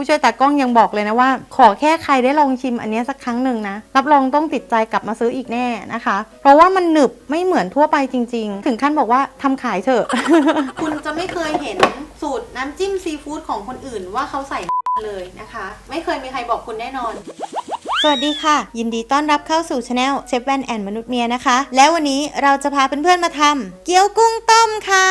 ผู้ช่วยตากล้องยังบอกเลยนะว่า ขอแค่ใครได้ลองชิมอันเนี้ยสักครั้งหนึ่งนะ รับรองต้องติดใจกลับมาซื้ออีกแน่นะคะ เพราะว่ามันหนึบไม่เหมือนทั่วไปจริง ๆ ถึงขั้นบอกว่าทำขายเถอะ คุณจะไม่เคยเห็นสูตรน้ำจิ้มซีฟู้ดของคนอื่นว่าเขาใส่เลยนะคะ ไม่เคยมีใครบอกคุณแน่นอนสวัสดีค่ะ ยินดีต้อนรับเข้าสู่ช anel เชฟแวนแอนมนุษย์เมียนะคะ แล้ววันนี้เราจะพาเพื่อนๆมาทำเกี๊ยวกุ้งต้มค่ะ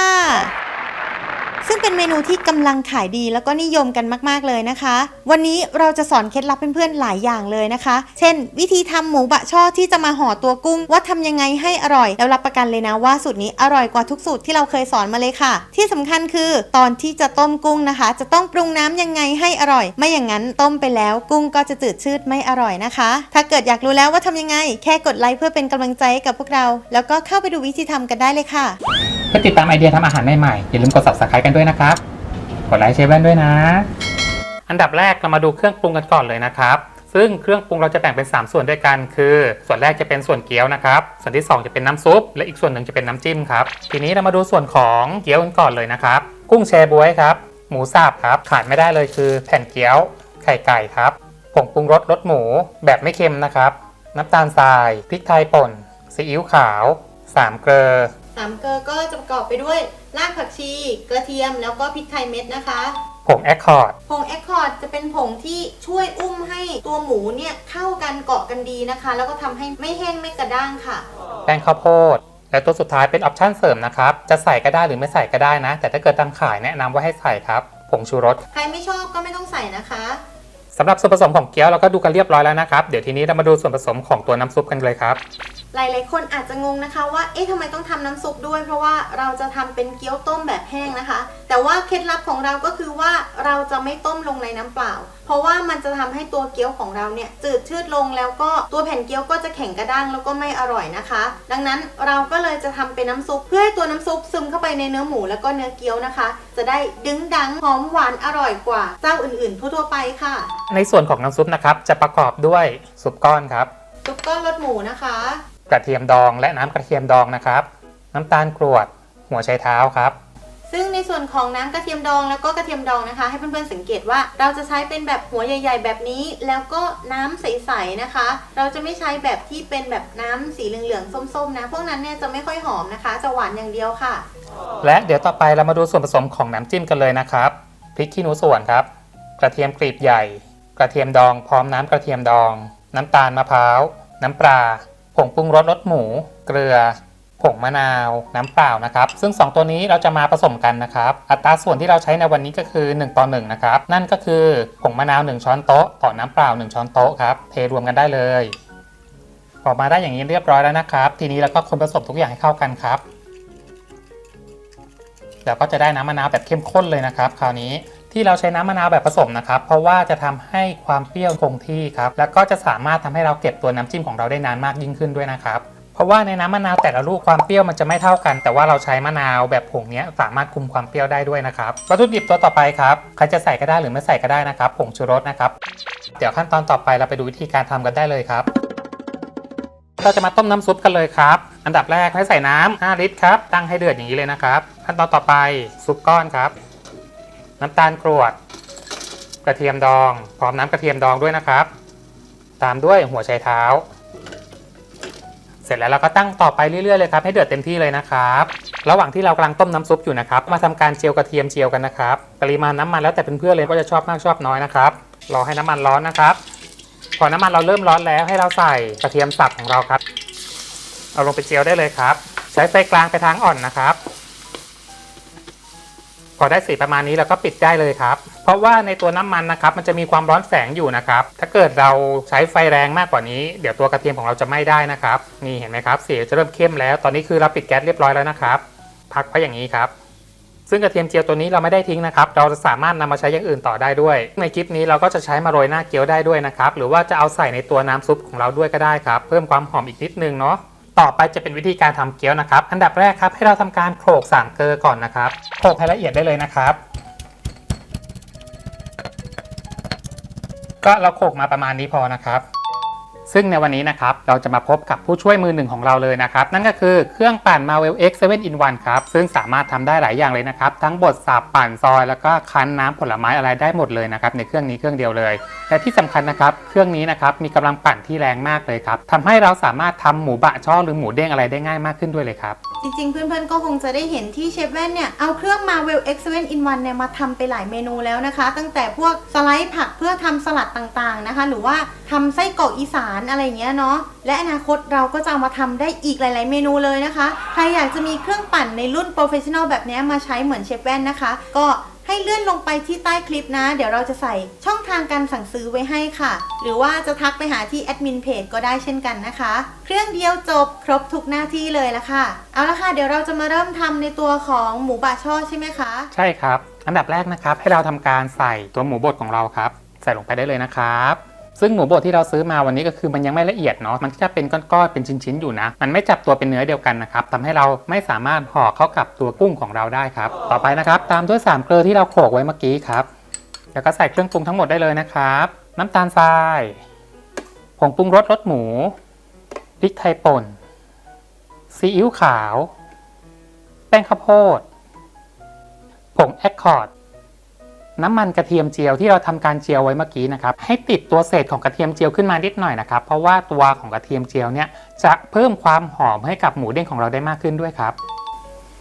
ซึ่งเป็นเมนูที่กำลังขายดีแล้วก็นิยมกันมาก ๆ เลยนะคะ วันนี้เราจะสอนเคล็ดลับเพื่อนๆหลายอย่างเลยนะคะ เช่น วิธีทำหมูบะช่อที่จะมาห่อตัวกุ้ง ว่าทำยังไงให้อร่อย แล้วรับประกันเลยนะว่าสูตรนี้อร่อยกว่าทุกสูตรที่เราเคยสอนมาเลยค่ะ ที่สำคัญคือตอนที่จะต้มกุ้งนะคะ จะต้องปรุงน้ำยังไงให้อร่อย ไม่อย่างนั้นต้มไปแล้วกุ้งก็จะจืดชืดไม่อร่อยนะคะ ถ้าเกิดอยากรู้แล้วว่าทำยังไง แค่กดไลค์เพื่อเป็นกำลังใจให้กับพวกเรา แล้วก็เข้าไปดูวิธีทำกันได้เลยค่ะ เพื่อติดตามไอเดียทำอาหารใหม่ๆ อย่าลืมกด subscribe กันด้วยนะครับ กดไลค์เชฟแว่นด้วยนะ อันดับแรกเรามาดูเครื่องปรุงกันก่อนเลยนะครับ ซึ่งเครื่องปรุงเราจะแบ่งเป็น 3 ส่วนด้วยกัน คือ ส่วนแรกจะเป็นส่วนเกี๊ยวนะครับ ส่วนที่ 2 จะเป็นน้ำซุป และอีกส่วนหนึ่งจะเป็นน้ำจิ้มครับ ทีนี้เรามาดูส่วนของเกี๊ยวกันก่อนเลยนะครับ กุ้งแชบ๊วยครับ หมูสับครับ ขาดไม่ได้เลยคือ แผ่นเกี๊ยว ไข่ไก่ครับ ผงปรุงรสรสหมู แบบไม่เค็มนะครับ น้ำตาลทราย พริกไทยป่น ซีอิ๊วขาว สามเกลือ สามเกลอก็จะประกอบไปด้วยรากผักชี กระเทียมแล้วก็พริกไทยเม็ดนะคะผงแอคคอร์ดผงแอคคอร์ดจะเป็นผงที่ช่วยอุ้มให้ตัวหมูเนี่ยเข้ากันเกาะกันดีนะคะ แล้วก็ทำให้ไม่แห้งไม่กระด้างค่ะ แป้งข้าวโพด และตัวสุดท้ายเป็นออปชั่นเสริมนะครับ จะใส่ก็ได้หรือไม่ใส่ก็ได้นะ แต่ถ้าเกิดตามขายแนะนำว่าให้ใส่ครับ ผงชูรส ใครไม่ชอบก็ไม่ต้องใส่นะคะ สำหรับส่วนผสมของเกี๊ยวเราก็ดูกันเรียบร้อยแล้วนะครับ เดี๋ยวทีนี้เรามาดูส่วนผสมของตัวน้ำซุปกันเลยครับ หลายๆ คนอาจจะงงนะคะว่า เอ๊ะทำไมต้องทำน้ำซุปด้วย เพราะว่าเราจะทำเป็นเกี๊ยวต้มแบบแห้งนะคะ แต่ว่าเคล็ดลับของเราก็คือว่าเราจะไม่ต้มลงในน้ำเปล่า เพราะว่ามันจะทำให้ตัวเกี๊ยวของเราเนี่ยจืดชืดลงแล้วก็ตัวแผ่นเกี๊ยวก็จะแข็งกระด้างแล้วก็ไม่อร่อยนะคะ ดังนั้นเราก็เลยจะทำเป็นน้ำซุปเพื่อให้ตัวน้ำซุปซึมเข้าไปในเนื้อหมูแล้วก็เนื้อเกี๊ยวนะคะ จะได้ดึงดังหอมหวานอร่อยกว่าเจ้าอื่นๆ ทั่วๆไปค่ะ ในส่วนของน้ำซุปนะครับ จะประกอบด้วยซุปก้อนครับ ซุปก้อนรสหมูนะคะ กระเทียมดองและน้ำกระเทียมดองนะครับ น้ำตาลกรวด หัวไชเท้าครับ ซึ่งในส่วนของน้ำกระเทียมดองแล้วก็กระเทียมดองนะคะ ให้เพื่อนๆสังเกตว่าเราจะใช้เป็นแบบหัวใหญ่ ๆ แบบนี้ แล้วก็น้ำใสๆนะคะ เราจะไม่ใช้แบบที่เป็นแบบน้ำสีเหลืองๆส้มๆนะพวกนั้นเนี่ยจะไม่ค่อยหอมนะคะ จะหวานอย่างเดียวค่ะ และเดี๋ยวต่อไปเรามาดูส่วนผสมของน้ำจิ้มกันเลยนะครับพริกขี้หนูส่วนครับ กระเทียมกรีบใหญ่ กระเทียมดองพร้อมน้ำกระเทียมดอง น้ำตาลมะพร้าว น้ำปลาผงปรุงรสรสหมู เกลือ ผงมะนาว น้ำเปล่านะครับ ซึ่ง 2 ตัวนี้เราจะมาผสมกันนะครับ อัตราส่วนที่เราใช้ในวันนี้ก็คือ 1 ต่อ 1 นะครับ นั่นก็คือผงมะนาว 1 ช้อนโต๊ะต่อน้ำเปล่า 1 ช้อนโต๊ะครับ เทรวมกันได้เลย ออกมาได้อย่างนี้เรียบร้อยแล้วนะครับ ทีนี้เราก็คนผสมทุกอย่างให้เข้ากันครับแล้วก็จะได้น้ำมะนาวแบบเข้มข้นเลยนะครับ คราวนี้ที่เราใช้น้ำมะนาวแบบผสมนะครับ เพราะว่าจะทำให้ความเปรี้ยวคงที่ครับ แล้วก็จะสามารถทำให้เราเก็บตัวน้ำจิ้มของเราได้นานมากยิ่งขึ้นด้วยนะครับ เพราะว่าในน้ำมะนาวแต่ละลูกความเปรี้ยวมันจะไม่เท่ากัน แต่ว่าเราใช้มะนาวแบบผงเนี้ยสามารถคุมความเปรี้ยวได้ด้วยนะครับวัตถุดิบตัวต่อไปครับใครจะใส่ก็ได้หรือไม่ใส่ก็ได้นะครับผงชูรสนะครับเดี๋ยวขั้นตอนต่อไปเราไปดูวิธีการทำกันได้เลยครับ เราจะมาต้มน้ำซุปกันเลยครับ อันดับแรกให้ใส่น้ำ5ลิตรครับตั้งให้เดือดอย่างนี้เลยนะครับ ขั้นตอนต่อไปซุปก้อนครับ น้ำตาลกรวด กระเทียมดอง พร้อมน้ำกระเทียมดองด้วยนะครับ ตามด้วยหัวไชเท้า เสร็จแล้วเราก็ตั้งต่อไปเรื่อยๆเลยครับให้เดือดเต็มที่เลยนะครับ ระหว่างที่เรากำลังต้มน้ำซุปอยู่นะครับ มาทำการเจียวกระเทียมเจียวกันนะครับปริมาณน้ำมันแล้วแต่เพื่อนๆเลยว่าจะชอบมากชอบน้อยนะครับรอให้น้ำมันร้อนนะครับพอน้ำมันเราเริ่มร้อนแล้วให้เราใส่กระเทียมสับของเราครับ เอาลงไปเจียวได้เลยครับ ใช้ไฟกลางไปทางอ่อนนะครับ พอได้สีประมาณนี้เราก็ปิดได้เลยครับ เพราะว่าในตัวน้ำมันนะครับมันจะมีความร้อนแสงอยู่นะครับ ถ้าเกิดเราใช้ไฟแรงมากกว่านี้ เดี๋ยวตัวกระเทียมของเราจะไหม้ได้นะครับ นี่เห็นไหมครับสีจะเริ่มเข้มแล้ว ตอนนี้คือเราปิดแก๊สเรียบร้อยแล้วนะครับ พักไว้อย่างนี้ครับ ซึ่งกระเทียมเจียวตัวนี้เราไม่ได้ทิ้งนะครับ เราจะสามารถนำมาใช้อย่างอื่นต่อได้ด้วย ในคลิปนี้เราก็จะใช้มาโรยหน้าเกี๊ยวได้ด้วยนะครับ หรือว่าจะเอาใส่ในตัวน้ำซุปของเราด้วยก็ได้ครับ เพิ่มความหอมอีกนิดนึงเนาะ ต่อไปจะเป็นวิธีการทำเกี๊ยวนะครับ อันดับแรกครับให้เราทำการโขลกสามเกลือก่อนนะครับโขลกให้ละเอียดได้เลยนะครับ ก็เราโขลกมาประมาณนี้พอนะครับ ซึ่งในวันนี้นะครับเราจะมาพบกับผู้ช่วยมือหนึ่งของเราเลยนะครับ นั่นก็คือเครื่องปั่น Marvel X 7 in 1ครับ ซึ่งสามารถทำได้หลายอย่างเลยนะครับ ทั้งบดสับปั่นซอย แล้วก็คั้นน้ำผลไม้อะไรได้หมดเลยนะครับในเครื่องนี้เครื่องเดียวเลยและที่สำคัญนะครับเครื่องนี้นะครับมีกำลังปั่นที่แรงมากเลยครับทำให้เราสามารถทำหมูบะช่อหรือหมูเด้งอะไรได้ง่ายมากขึ้นด้วยเลยครับ จริงๆ เพื่อนๆ ก็คงจะได้เห็นที่เชฟแว่นเนี่ย เอาเครื่อง Marvel X 7 in 1เนี่ยมาทำไปหลายเมนูแล้วนะคะ ตั้งแต่พวกสไลด์ผักเพื่อทำสลัดต่างๆนะคะ หรือว่าทำไส้กรอกอีสานอะไรเงี้ยเนาะและอนาคตเราก็จะมาทำได้อีกหลาย ๆ เมนูเลยนะคะ ใครอยากจะมีเครื่องปั่นในรุ่น Professional แบบนี้มาใช้เหมือนเชฟแว่นนะคะ ก็ ให้เลื่อนลงไปที่ใต้คลิปนะ เดี๋ยวเราจะใส่ช่องทางการสั่งซื้อไว้ให้ค่ะ หรือว่าจะทักไปหาที่แอดมินเพจก็ได้เช่นกันนะคะ เครื่องเดียวจบครบทุกหน้าที่เลยละค่ะ เอาละค่ะ เดี๋ยวเราจะมาเริ่มทำในตัวของหมูบะช่อใช่ไหมคะ ใช่ครับ อันดับแรกนะครับ ให้เราทำการใส่ตัวหมูบดของเราครับ ใส่ลงไปได้เลยนะครับ ซึ่งหมูบดที่เราซื้อมาวันนี้ก็คือมันยังไม่ละเอียดเนาะมันก็จะเป็นก้อนๆเป็นชิ้นๆอยู่นะ มันไม่จับตัวเป็นเนื้อเดียวกันนะครับทำให้เราไม่สามารถห่อเข้ากับตัวกุ้งของเราได้ครับต่อไปนะครับตามด้วย3เกลือที่เราโขลกไว้เมื่อกี้ครับแล้วก็ใส่เครื่องปรุงทั้งหมดได้เลยนะครับน้ำตาลทรายผงปรุงรสรสหมูพริกไทยป่นซีอิ๊วขาว แป้งข้าวโพดผงแอคคอร์ด น้ำมันกระเทียมเจียวที่เราทำการเจียวไว้เมื่อกี้นะครับให้ติดตัวเศษของกระเทียมเจียวขึ้นมานิดหน่อยนะครับเพราะว่าตัวของกระเทียมเจียวเนี่ยจะเพิ่มความหอมให้กับหมูเด้งของเราได้มากขึ้นด้วยครับ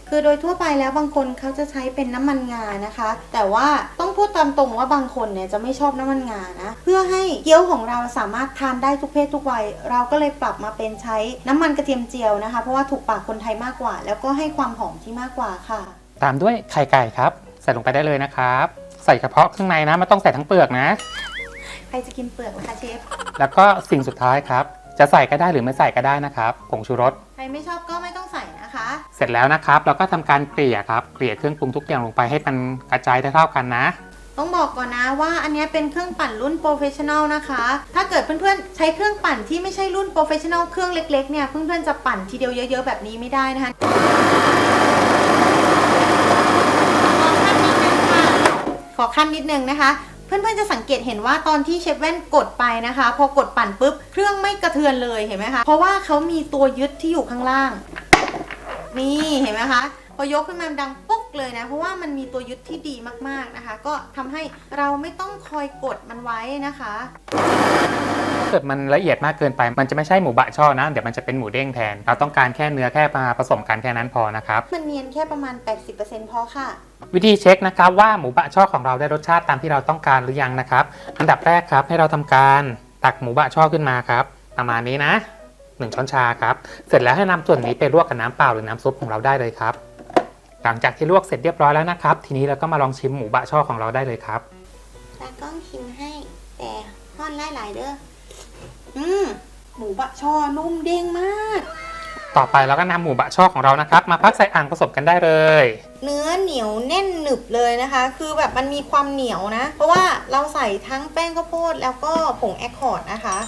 คือโดยทั่วไปแล้วบางคนเขาจะใช้เป็นน้ำมันงานะคะ แต่ว่าต้องพูดตามตรงว่าบางคนเนี่ยจะไม่ชอบน้ำมันงานะ เพื่อให้เกี๊ยวของเราสามารถทานได้ทุกเพศทุกวัย เราก็เลยปรับมาเป็นใช้น้ำมันกระเทียมเจียวนะคะ เพราะว่าถูกปากคนไทยมากกว่า แล้วก็ให้ความหอมที่มากกว่าค่ะ ตามด้วยไข่ไก่ครับ ใส่ลงไปได้เลยนะครับ ใส่เฉพาะข้างในนะไม่ต้องใส่ทั้งเปลือกนะ ใครจะกินเปลือกล่ะคะเชฟ แล้วก็สิ่งสุดท้ายครับ จะใส่ก็ได้หรือไม่ใส่ก็ได้นะครับผงชูรส ใครไม่ชอบก็ไม่ต้องใส่นะคะ เสร็จแล้วนะครับ เราก็ทำการเกลี่ยครับเกลี่ยเครื่องปรุงทุกอย่างลงไปให้มันกระจายเท่าๆกันนะ ต้องบอกก่อนนะว่าอันเนี้ยเป็นเครื่องปั่นรุ่นโปรเฟชชั่นอลนะคะ ถ้าเกิดเพื่อนๆ ใช้เครื่องปั่นที่ไม่ใช่รุ่นโปรเฟชชั่นอลเครื่องเล็กๆเนี่ยเพื่อนๆจะปั่นทีเดียวเยอะ ๆ แบบนี้ไม่ได้นะคะ ขอขั้นนิดนึงนะคะ เพื่อนๆจะสังเกตเห็นว่าตอนที่เชฟแว่นกดไปนะคะ พอกดปั่นปุ๊บเครื่องไม่กระเทือนเลยเห็นไหมคะ เพราะว่าเขามีตัวยึดที่อยู่ข้างล่าง นี่เห็นไหมคะพอยกขึ้นมาดังปุ๊กเลยนะ เพราะว่ามันมีตัวยึดที่ดีมากๆนะคะ ก็ทำให้เราไม่ต้องคอยกดมันไว้นะคะ เกิดมันละเอียดมากเกินไป มันจะไม่ใช่หมูบะช่อนะ เดี๋ยวมันจะเป็นหมูเด้งแทน เราต้องการแค่เนื้อแค่มาผสมกันแค่นั้นพอนะครับ มันเนียนแค่ประมาณ 80%พอค่ะ วิธีเช็คนะครับว่าหมูบะช่อของเราได้รสชาติตามที่เราต้องการหรือยังนะครับ อันดับแรกครับให้เราทำการตักหมูบะช่อขึ้นมาครับ ประมาณนี้นะ1ช้อนชาครับ เสร็จแล้วให้นำส่วนนี้ไปลวกกับน้ำเปล่าหรือน้ำซุปของเราได้เลยครับ หลังจากที่ลวกเสร็จเรียบร้อยแล้วนะครับ ทีนี้เราก็มาลองชิมหมูบะช่อของเราได้เลยครับตากล้องชิมให้แต่ห้อนไล่หลายเด้อ อืมหมูบะช่อนุ่มเด้งมาก ต่อไปเราก็นำหมูบะช่อของเรานะครับ มาพักใส่อ่างผสมกันได้เลย เนื้อเหนียวแน่นหนึบเลยนะคะ คือแบบมันมีความเหนียวนะ เพราะว่าเราใส่ทั้งแป้งข้าวโพดแล้วก็ผงแอคคอร์ดนะคะ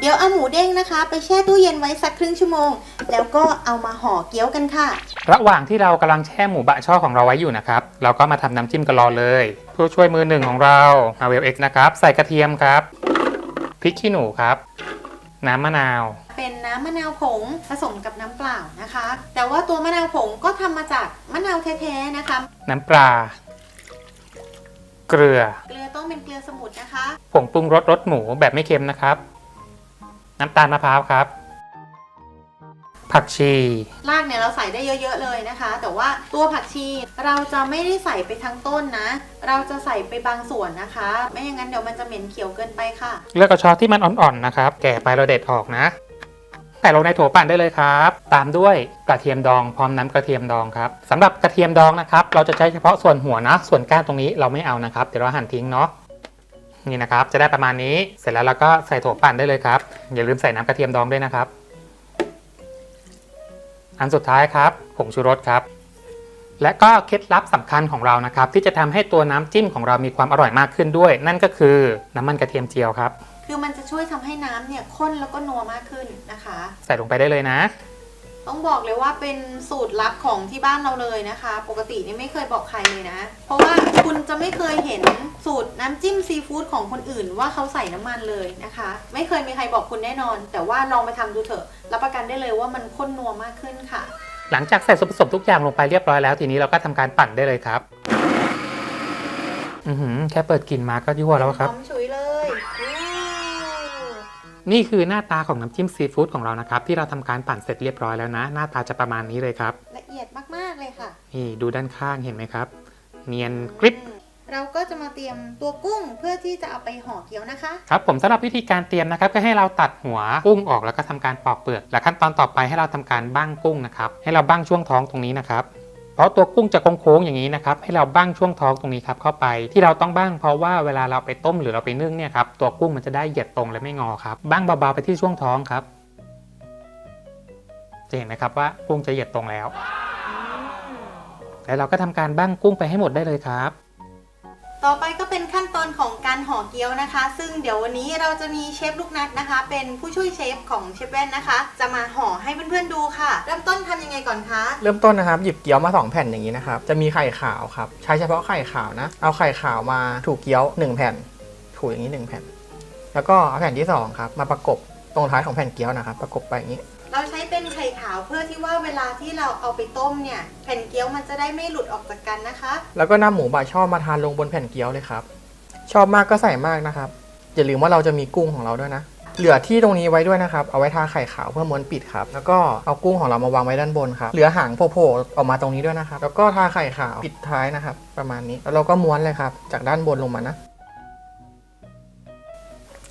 เดี๋ยวเอาหมูเด้งนะคะ ไปแช่ตู้เย็นไว้สักครึ่งชั่วโมง แล้วก็เอามาห่อเกี๊ยวกันค่ะ ระหว่างที่เรากำลังแช่หมูบะช่อของเราไว้อยู่นะครับ เราก็มาทำน้ำจิ้มกันรอเลย ผู้ช่วยมือหนึ่งของเรา m a r v e l X นะครับ ใส่กระเทียมครับ พริกขี้หนูครับ น้ำมะนาว เป็นน้ำมะนาวผงผสมกับน้ำเปล่านะคะ แต่ว่าตัวมะนาวผงก็ทำมาจากมะนาวแท้ๆนะคะ น้ำปลา เกลือ เกลือต้องเป็นเกลือสมุทรนะคะ ผงปรุงรสรสหมูแบบไม่เค็มนะครับ น้ำตาลมะพร้าวครับ ผักชี รากเนี่ยเราใส่ได้เยอะๆเลยนะคะ แต่ว่าตัวผักชีเราจะไม่ได้ใส่ไปทั้งต้นนะ เราจะใส่ไปบางส่วนนะคะ ไม่อย่างนั้นเดี๋ยวมันจะเหม็นเขียวเกินไปค่ะ เลือกกระชอที่มันอ่อนๆนะครับ แก่ไปเราเด็ดออกนะใส่ลงในโถปั่นได้เลยครับ ตามด้วยกระเทียมดองพร้อมน้ำกระเทียมดองครับสำหรับกระเทียมดองนะครับ เราจะใช้เฉพาะส่วนหัวนะ ส่วนก้านตรงนี้เราไม่เอานะครับ เดี๋ยวเราหั่นทิ้งเนาะนี่นะครับ จะได้ประมาณนี้ เสร็จแล้วเราก็ใส่โถปั่นได้เลยครับ อย่าลืมใส่น้ำกระเทียมดองด้วยนะครับ อันสุดท้ายครับผงชูรสครับ และก็เคล็ดลับสำคัญของเรานะครับ ที่จะทำให้ตัวน้ำจิ้มของเรามีความอร่อยมากขึ้นด้วย นั่นก็คือน้ำมันกระเทียมเจียวครับ คือมันจะช่วยทำให้น้ำเนี่ยข้นแล้วก็นัวมากขึ้นนะคะ ใส่ลงไปได้เลยนะ ต้องบอกเลยว่าเป็นสูตรลับของที่บ้านเราเลยนะคะ ปกตินี่ไม่เคยบอกใครเลยนะ เพราะว่าคุณจะไม่เคยเห็นสูตรน้ำจิ้มซีฟู้ดของคนอื่นว่าเขาใส่น้ำมันเลยนะคะ ไม่เคยมีใครบอกคุณแน่นอน แต่ว่าลองไปทำดูเถอะ รับประกันได้เลยว่ามันข้นนัวมากขึ้นค่ะ หลังจากใส่ส่วนผสมทุกอย่างลงไปเรียบร้อยแล้ว ทีนี้เราก็ทำการปั่นได้เลยครับ อือหือแค่เปิดกลิ่นมาก็ยั่วแล้วครับหอมฉุยเลยว้าว นี่คือหน้าตาของน้ำจิ้มซีฟู้ดของเรานะครับ ที่เราทำการปั่นเสร็จเรียบร้อยแล้วนะ หน้าตาจะประมาณนี้เลยครับ ละเอียดมากๆเลยค่ะ นี่ดูด้านข้างเห็นไหมครับ เนียนกริบอืมเราก็จะมาเตรียมตัวกุ้งเพื่อที่จะเอาไปห่อเกี๊ยวนะคะ ครับผมสำหรับวิธีการเตรียมนะครับก็ให้เราตัดหัวกุ้งออกแล้วก็ทำการปอกเปลือก และขั้นตอนต่อไปให้เราทำการบ้างกุ้งนะครับให้เราบ้างช่วงท้องตรงนี้นะครับ เพราะตัวกุ้งจะโค้งๆอย่างนี้นะครับให้เราบ้างช่วงท้องตรงนี้ครับเข้าไปที่เราต้องบ้างเพราะว่าเวลาเราไปต้มหรือเราไปนึ่งเนี่ยครับตัวกุ้งมันจะได้เหยียดตรงและไม่งอครับบ้างเบาๆไปที่ช่วงท้องครับจะเห็นไหมครับว่ากุ้งจะเหยียดตรงแล้วแล้วเราก็ทำการบ้างกุ้งไปให้หมดได้เลยครับ ต่อไปก็เป็นขั้นตอนของการห่อเกี๊ยวนะคะ ซึ่งเดี๋ยววันนี้เราจะมีเชฟลูกนัดนะคะ เป็นผู้ช่วยเชฟของเชฟแว่นนะคะ จะมาห่อให้เพื่อนๆดูค่ะ เริ่มต้นทำยังไงก่อนคะเริ่มต้นนะครับหยิบเกี๊ยวมา 2 แผ่นอย่างนี้นะครับ จะมีไข่ขาวครับ ใช้เฉพาะไข่ขาวนะ เอาไข่ขาวมาถูกเกี๊ยว 1 แผ่น ถูอย่างนี้ 1 แผ่น แล้วก็เอาแผ่นที่ 2 ครับ มาประกบตรงท้ายของแผ่นเกี๊ยวนะครับ ประกบไปอย่างนี้ เราใช้เป็นไข่ขาวเพื่อที่ว่าเวลาที่เราเอาไปต้มเนี่ยแผ่นเกี๊ยวมันจะได้ไม่หลุดออกจากกันนะคะ แล้วก็นำหมูบาช่อมาทานลงบนแผ่นเกี๊ยวเลยครับ ชอบมากก็ใส่มากนะครับ อย่าลืมว่าเราจะมีกุ้งของเราด้วยนะ เหลือที่ตรงนี้ไว้ด้วยนะครับ เอาไว้ทาไข่ขาวเพื่อม้วนปิดครับ แล้วก็เอากุ้งของเรามาวางไว้ด้านบนครับ เหลือหางโผล่ออกมาตรงนี้ด้วยนะครับ แล้วก็ทาไข่ขาวปิดท้ายนะครับ ประมาณนี้ แล้วเราก็ม้วนเลยครับ จากด้านบนลงมานะ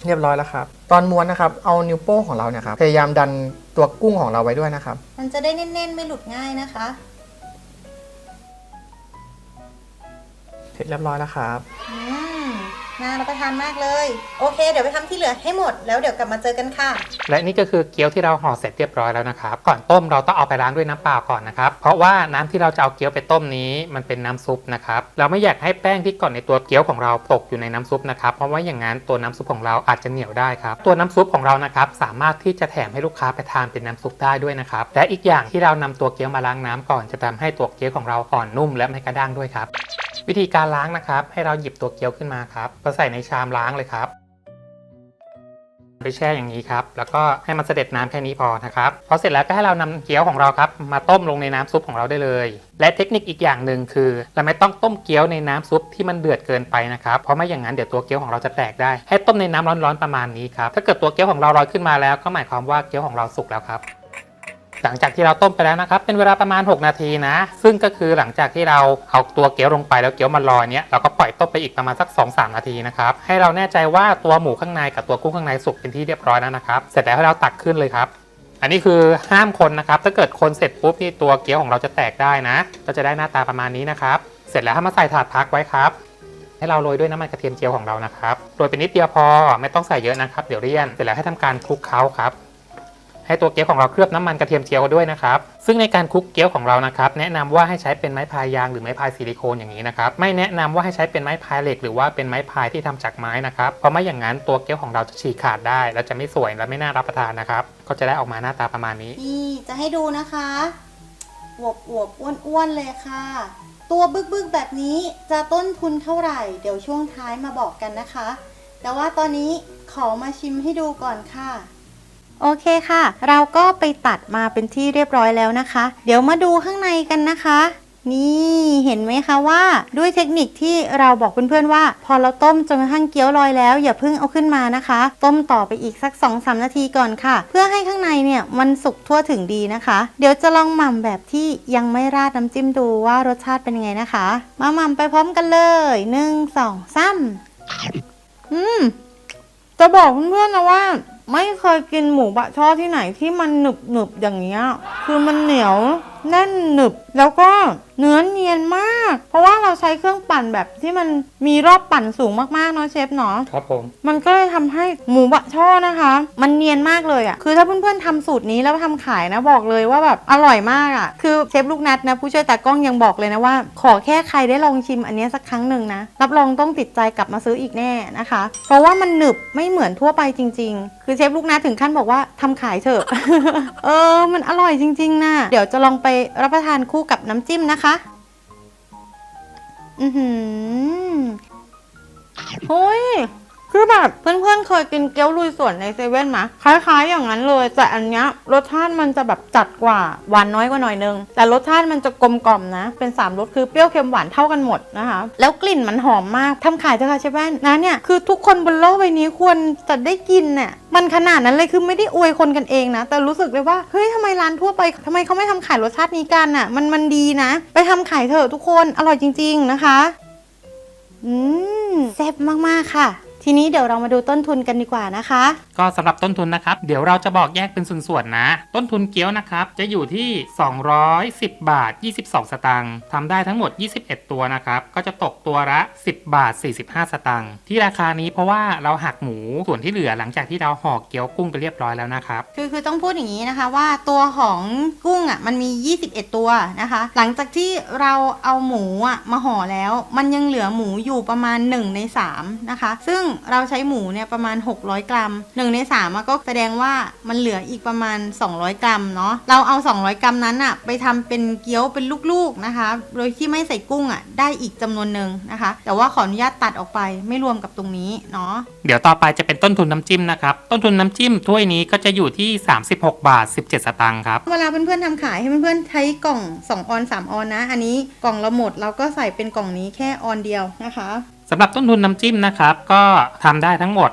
เรียบร้อยแล้วครับ ตอนม้วนนะครับ เอานิ้วโป้งของเราเนี่ยครับ พยายามดัน ตัวกุ้งของเราไว้ด้วยนะครับ มันจะได้แน่นๆ ไม่หลุดง่ายนะคะเสร็จเรียบร้อยแล้วครับ อืม น่ารับประทานมากเลย โอเค เดี๋ยวไปทำที่เหลือให้หมด แล้วเดี๋ยวกลับมาเจอกันค่ะ และนี่ก็คือเกี๊ยวที่เราห่อเสร็จเรียบร้อยแล้วนะครับ ก่อนต้มเราต้องเอาไปล้างด้วยน้ำเปล่าก่อนนะครับ เพราะว่าน้ำที่เราจะเอาเกี๊ยวไปต้มนี้มันเป็นน้ำซุปนะครับ เราไม่อยากให้แป้งที่ก่อนในตัวเกี๊ยวของเราตกอยู่ในน้ำซุปนะครับ เพราะว่าอย่างนั้นตัวน้ำซุปของเราอาจจะเหนียวได้ครับ ตัวน้ำซุปของเรานะครับสามารถที่จะแถมให้ลูกค้าไปทานเป็นน้ำซุปได้ด้วยนะครับ และอีกอย่างที่เรานำตัวเกี๊ยวมาล้างน้ำก่อนจะทำให้ตัวเกี๊ยวของเราอ่อนนุ่มและไม่กระด้างด้วยครับ วิธีการล้างนะครับ ให้เราหยิบตัวเกี๊ยวขึ้นมาครับก็ใส่ในชามล้างเลยครับไปแช่อย่างนี้ครับ แล้วก็ให้มันเสด็จน้ำแค่นี้พอนะครับ พอเสร็จแล้วก็ให้เรานำเกี๊ยวของเราครับ มาต้มลงในน้ำซุปของเราได้เลย และเทคนิคอีกอย่างหนึ่งคือ เราไม่ต้องต้มเกี๊ยวในน้ำซุปที่มันเดือดเกินไปนะครับ เพราะไม่อย่างนั้นเดี๋ยวตัวเกี๊ยวของเราจะแตกได้ ให้ต้มในน้ำร้อนๆประมาณนี้ครับ ถ้าเกิดตัวเกี๊ยวของเราลอยขึ้นมาแล้ว ก็หมายความว่าเกี๊ยวของเราสุกแล้วครับ หลังจากที่เราต้มไปแล้วนะครับ เป็นเวลาประมาณ 6 นาทีนะ ซึ่งก็คือหลังจากที่เราเอาตัวเกี๊ยวลงไปแล้วเกี๊ยวมันลอยเนี้ยเราก็ปล่อยต้มไปอีกประมาณสัก 2-3 นาทีนะครับ ให้เราแน่ใจว่าตัวหมูข้างในกับตัวกุ้งข้างในสุกเป็นที่เรียบร้อยแล้วนะครับ เสร็จแล้วให้เราตักขึ้นเลยครับอันนี้คือห้ามคนนะครับ ถ้าเกิดคนเสร็จปุ๊บนี่ตัวเกี๊ยวของเราจะแตกได้นะ ก็จะได้หน้าตาประมาณนี้นะครับ เสร็จแล้วให้มาใส่ถาดพักไว้ครับ ให้เราโรยด้วยน้ำมันกระเทียมเจียวของเรานะครับ โรยเป็นนิดเดียวพอ ไม่ต้องใส่เยอะนะครับ เดี๋ยวเลี่ยน เสร็จแล้วให้ทำการคลุกเคล้าครับ ให้ตัวเกี๊ยวของเราเคลือบน้ำมันกระเทียมเจียวด้วยนะครับ ซึ่งในการคลุกเกี๊ยวของเรานะครับแนะนำว่าให้ใช้เป็นไม้พายยางหรือไม้พายซิลิโคนอย่างนี้นะครับไม่แนะนำว่าให้ใช้เป็นไม้พายเหล็กหรือว่าเป็นไม้พายที่ทำจากไม้นะครับเพราะไม่อย่างนั้นตัวเกี๊ยวของเราจะฉีกขาดได้ และจะไม่สวยและไม่น่ารับประทานนะครับ ก็จะได้ออกมาหน้าตาประมาณนี้นี่จะให้ดูนะคะอวบอวบอ้วนอ้วนๆเลยค่ะ ตัวบึกบึกแบบนี้จะต้นทุนเท่าไหร่ เดี๋ยวช่วงท้ายมาบอกกันนะคะ แต่ว่าตอนนี้ขอมาชิมให้ดูก่อนค่ะ โอเคค่ะ เราก็ไปตัดมาเป็นที่เรียบร้อยแล้วนะคะ เดี๋ยวมาดูข้างในกันนะคะ นี่เห็นไหมคะว่าด้วยเทคนิคที่เราบอกเพื่อนๆว่า พอเราต้มจนกระทั่งเกี๊ยวลอยแล้ว อย่าเพิ่งเอาขึ้นมานะคะ ต้มต่อไปอีกสัก2-3นาทีก่อนค่ะ เพื่อให้ข้างในเนี่ยมันสุกทั่วถึงดีนะคะ เดี๋ยวจะลองหม่ำแบบที่ยังไม่ราดน้ำจิ้มดูว่ารสชาติเป็นยังไงนะคะ มาหม่ำไปพร้อมกันเลยหนึ่งสองสามอืมจะบอกเพื่อนๆนะว่า ไม่เคยกินหมูบะช่อที่ไหนที่มันหนึบหนึบๆอย่างเงี้ย คือมันเหนียว แน่นหนึบ แล้วก็เนื้อเนียนมาก เพราะว่าเราใช้เครื่องปั่นแบบที่มันมีรอบปั่นสูงมากๆเนาะเชฟเนาะครับผมมันก็เลยทำให้หมูบะช่อนะคะ มันเนียนมากเลยอะ่ะคือถ้าเพื่อนๆทำสูตรนี้แล้วทำขายนะบอกเลยว่าแบบอร่อยมากอะ่ะ คือเชฟลูกนัดนะ ผู้ช่วยตากล้องยังบอกเลยนะว่า ขอแค่ใครได้ลองชิมอันเนี้ยสักครั้งหนึ่งนะรับรองต้องติดใจกลับมาซื้ออีกแน่นะคะ เพราะว่ามันหนึบไม่เหมือนทั่วไปจริง ๆ คือเชฟลูกนัดถึงขั้นบอกว่าทำขายเถอะ เออมันอร่อยจริงๆนะเดี๋ยวจะลองไปรับประทานคู่กับน้ำจิ้มนะคะ อือหือเฮ้ย คือแบบเพื่อนๆเคยกินเกี๊ยวลุยสวนในเซเว่นไหมคล้ายๆ อย่างนั้นเลย แต่อันเนี้ยรสชาติมันจะแบบจัดกว่าหวานน้อยกว่าหน่อยนึง แต่รสชาติมันจะกลมกล่อมนะ เป็น3รสคือเปรี้ยวเค็มหวานเท่ากันหมดนะคะแล้วกลิ่นมันหอมมากทำขายเถอะค่ะเชฟแว่นนะเนี่ยคือทุกคนบนโลกใบนี้ควรจะได้กินเนี่ยมันขนาดนั้นเลยคือไม่ได้อวยคนกันเองนะ แต่รู้สึกเลยว่าเฮ้ยทำไมร้านทั่วไปทำไมเขาไม่ทำขายรสชาตินี้กันอะ มันมันดีนะ ไปทำขายเถอะทุกคนอร่อยจริง ๆนะคะอืมแซ่บมากๆค่ะ ทีนี้เดี๋ยวเรามาดูต้นทุนกันดีกว่านะคะ ก็สำหรับต้นทุนนะครับ เดี๋ยวเราจะบอกแยกเป็นส่วนๆนะ ต้นทุนเกี๊ยวนะครับ จะอยู่ที่ 210 บาท 22 สตางค์ทำได้ทั้งหมด 21 ตัวนะครับ ก็จะตกตัวละ 10 บาท 45 สตางค์ที่ราคานี้เพราะว่าเราหักหมูส่วนที่เหลือหลังจากที่เราห่อเกี๊ยวกุ้งไปเรียบร้อยแล้วนะครับ คือคือต้องพูดอย่างนี้นะคะว่าตัวของกุ้งอะมันมี 21 ตัวนะคะ หลังจากที่เราเอาหมูอะมาห่อแล้ว มันยังเหลือหมูอยู่ประมาณ 1 ใน3นะคะ ซึ่งเราใช้หมูเนี่ยประมาณ 600 กรัม1ใน3อะก็แสดงว่ามันเหลืออีกประมาณ 200 กรัมเนาะเราเอา 200 กรัมนั้นอะไปทำเป็นเกี๊ยวเป็นลูกๆนะคะ โดยที่ไม่ใส่กุ้งอะได้อีกจำนวนหนึ่งนะคะ แต่ว่าขออนุญาตตัดออกไปไม่รวมกับตรงนี้เนาะเดี๋ยวต่อไปจะเป็นต้นทุนน้ำจิ้มนะครับ ต้นทุนน้ำจิ้มถ้วยนี้ก็จะอยู่ที่ 36 บาท 17 สตางค์ครับเวลาเพื่อนๆทำขายให้เพื่อนๆใช้กล่อง 2 ออน 3 ออนนะ อันนี้กล่องเราหมดเราก็ใส่เป็นกล่องนี้แค่ออนเดียวนะคะ สำหรับต้นทุนน้ำจิ้มนะครับก็ทำได้ทั้งหมด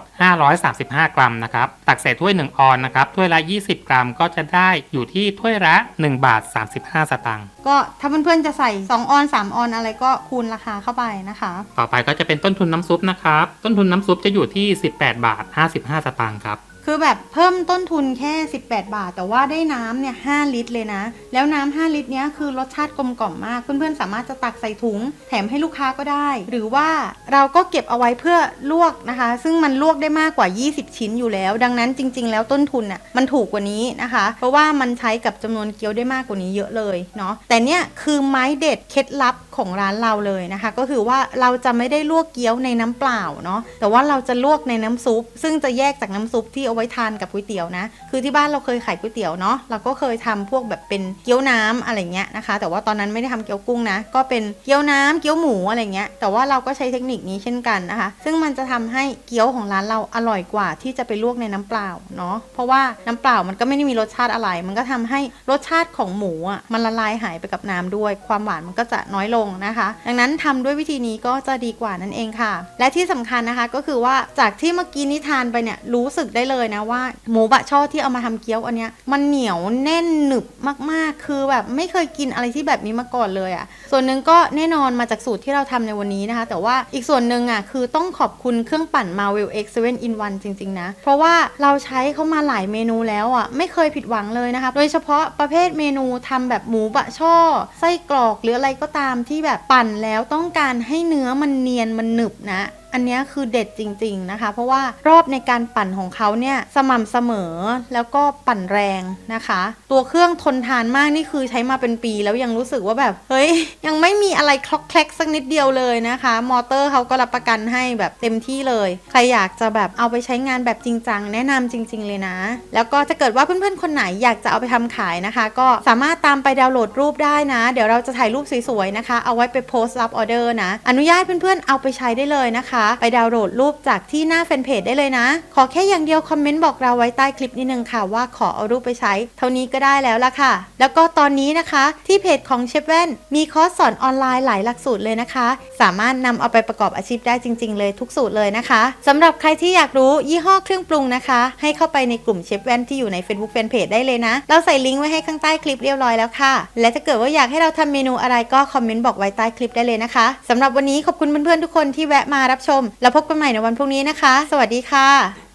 535 กรัมนะครับตักใส่ถ้วย 1 ออนนะครับถ้วยละ 20 กรัมก็จะได้อยู่ที่ถ้วยละ 1 บาท 35 สตางค์ก็ถ้าเพื่อนๆจะใส่ 2 ออน 3 ออนอะไรก็คูณราคาเข้าไปนะคะ ต่อไปก็จะเป็นต้นทุนน้ำซุปนะครับต้นทุนน้ำซุปจะอยู่ที่ 18 บาท 55 สตางค์ครับ คือแบบเพิ่มต้นทุนแค่ 18 บาท แต่ว่าได้น้ำเนี่ย5ลิตรเลยนะ แล้วน้ำ5ลิตรเนี้ยคือรสชาติกลมกล่อมมาก เพื่อนๆ สามารถจะตักใส่ถุง แถมให้ลูกค้าก็ได้ หรือว่าเราก็เก็บเอาไว้เพื่อลวกนะคะ ซึ่งมันลวกได้มากกว่า 20 ชิ้นอยู่แล้ว ดังนั้นจริง ๆ แล้วต้นทุนน่ะมันถูกกว่านี้นะคะ เพราะว่ามันใช้กับจำนวนเกี๊ยวได้มากกว่านี้เยอะเลยเนาะ แต่เนี่ยคือไม้เด็ดเคล็ดลับของร้านเราเลยนะคะ ก็คือว่าเราจะไม่ได้ลวกเกี๊ยวในน้ำเปล่าเนาะ แต่ว่าเราจะลวกในน้ำซุป ซึ่งจะแยกจากน้ำซุปที่เอาไว้ทานกับก๋วยเตี๋ยวนะ คือที่บ้านเราเคยขายก๋วยเตี๋ยวเนาะเราก็เคยทำพวกแบบเป็นเกี๊ยวน้ำอะไรเงี้ยนะคะ แต่ว่าตอนนั้นไม่ได้ทำเกี๊ยวกุ้งนะ ก็เป็นเกี๊ยวน้ำเกี๊ยวหมูอะไรเงี้ย แต่ว่าเราก็ใช้เทคนิคนี้เช่นกันนะคะ ซึ่งมันจะทำให้เกี๊ยวของร้านเราอร่อยกว่าที่จะไปลวกในน้ำเปล่าเนาะ เพราะว่าน้ำเปล่ามันก็ไม่ได้มีรสชาติอะไร มันก็ทำให้รสชาติของหมูอะมันละลายหายไปกับน้ำด้วย ความหวานมันก็จะน้อยลงนะคะ ดังนั้นทำด้วยวิธีนี้ก็จะดีกว่านั่นเองค่ะ และที่สำคัญนะคะก็คือว่าจากที่เมื่อกี้นิทานไปเนี่ยรู้สึกได้เลยนะว่า หมูบะช่อที่เอามาทำเกี๊ยวอันเนี้ยมันเหนียวแน่นหนึบมากๆ คือแบบไม่เคยกินอะไรที่แบบนี้มาก่อนเลยอะ่ะ ส่วนหนึ่งก็แน่นอนมาจากสูตรที่เราทำในวันนี้นะคะ แต่ว่าอีกส่วนหนึ่งอะคือต้องขอบคุณเครื่องปั่น Marvel X 7 in 1จริง ๆ นะ เพราะว่าเราใช้เข้ามาหลายเมนูแล้วอะไม่เคยผิดหวังเลยนะคะ โดยเฉพาะประเภทเมนูทำแบบหมูบะช่อไส้กรอกหรืออะไรก็ตามที่แบบปั่นแล้วต้องการให้เนื้อมันเนียนมันหนึบนะ อันนี้คือเด็ดจริง ๆนะคะ เพราะว่ารอบในการปั่นของเขาเนี่ยสม่ำเสมอแล้วก็ปั่นแรงนะคะ ตัวเครื่องทนทานมากนี่คือใช้มาเป็นปีแล้วยังรู้สึกว่าแบบเฮ้ยยังไม่มีอะไรคล็อกแคลกสักนิดเดียวเลยนะคะ มอเตอร์เขาก็รับประกันให้แบบเต็มที่เลย ใครอยากจะแบบเอาไปใช้งานแบบจริงจังแนะนำจริง ๆ เลยนะ แล้วก็ถ้าเกิดว่าเพื่อนๆคนไหนอยากจะเอาไปทำขายนะคะ ก็สามารถตามไปดาวน์โหลดรูปได้นะ เดี๋ยวเราจะถ่ายรูปสวยๆนะคะ เอาไว้ไปโพสต์รับออเดอร์นะ อนุญาตเพื่อนๆเอาไปใช้ได้เลยนะคะไปดาวน์โหลดรูปจากที่หน้าแฟนเพจได้เลยนะ ขอแค่อย่างเดียวคอมเมนต์บอกเราไว้ใต้คลิปนิดนึงค่ะว่าขอเอารูปไปใช้ เท่านี้ก็ได้แล้วละค่ะ แล้วก็ตอนนี้นะคะที่เพจของเชฟแว่นมีคอร์สสอนออนไลน์หลายหลักสูตรเลยนะคะ สามารถนำเอาไปประกอบอาชีพได้จริง ๆ เลยทุกสูตรเลยนะคะสำหรับใครที่อยากรู้ยี่ห้อเครื่องปรุงนะคะ ให้เข้าไปในกลุ่มเชฟแว่นที่อยู่ใน Facebook Fanpage ได้เลยนะ เราใส่ลิงก์ไว้ให้ข้างใต้คลิปเรียบร้อยแล้วค่ะ และถ้าเกิดว่าอยากให้เราทำเมนูอะไรก็คอมเมนต์บอกไว้ใต้คลิปได้เลยนะคะสำหรับวันนี้ขอบคุณเพื่อนๆทุกคนที่แวะมารับชมแล้วพบกันใหม่ในวันพรุ่งนี้นะคะ สวัสดีค่ะ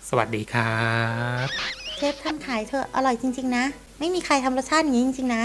สวัสดีครับ เชฟทำขายเถอะอร่อยจริง ๆ นะ ไม่มีใครทำรสชาติอย่างนี้จริง ๆ นะ